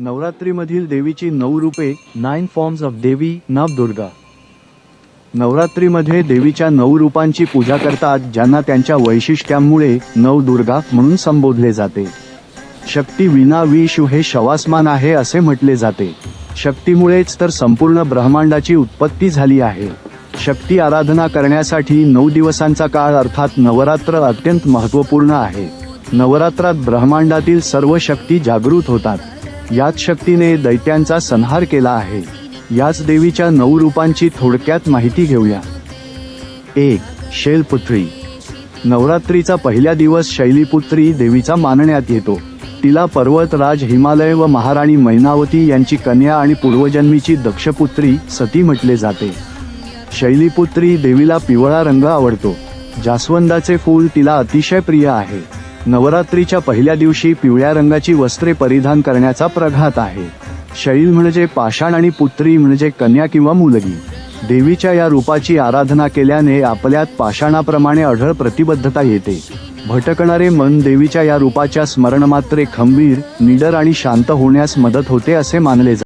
नवरात्रीमधील देवीची नऊ रूपे nine forms of देवी नवदुर्गा नवरात्रीमध्ये देवीच्या नऊ रूपांची पूजा करतात ज्यांना त्यांच्या वैशिष्ट्यांमुळे नवदुर्गा म्हणून संबोधले जाते. शक्ती विना विषु हे शवासमान आहे असे म्हटले जाते. शक्तीमुळेच तर संपूर्ण ब्रह्मांडाची उत्पत्ती झाली आहे. शक्ती आराधना करण्यासाठी नऊ दिवसांचा काळ अर्थात नवरात्र अत्यंत महत्त्वपूर्ण आहे. नवरात्रात ब्रह्मांडातील सर्व शक्ती जागृत होतात. याच शक्तीने दैत्यांचा संहार केला आहे. याच देवीच्या नऊ रूपांची थोडक्यात माहिती घेऊया. एक शैलपुत्री. नवरात्रीचा पहिला दिवस शैलीपुत्री देवीचा मानण्यात येतो. तिला पर्वतराज हिमालय व महाराणी मैनावती यांची कन्या आणि पूर्वजन्मीची दक्षपुत्री सती म्हटले जाते. शैलीपुत्री देवीला पिवळा रंग आवडतो. जास्वंदाचे फूल तिला अतिशय प्रिय आहे. नवरात्रीच्या पहिल्या दिवशी पिवळ्या रंगाची वस्त्रे परिधान करण्याचा प्रघात आहे. शैल म्हणजे पाषाण आणि पुत्री म्हणजे कन्या किंवा मुलगी. देवीच्या या रूपाची आराधना केल्याने आपल्यात पाषाणाप्रमाणे अढळ प्रतिबद्धता येते. भटकणारे मन देवीच्या या रूपाच्या स्मरणमात्रे खंबीर निडर आणि शांत होण्यास मदत होते असे मानले जाते.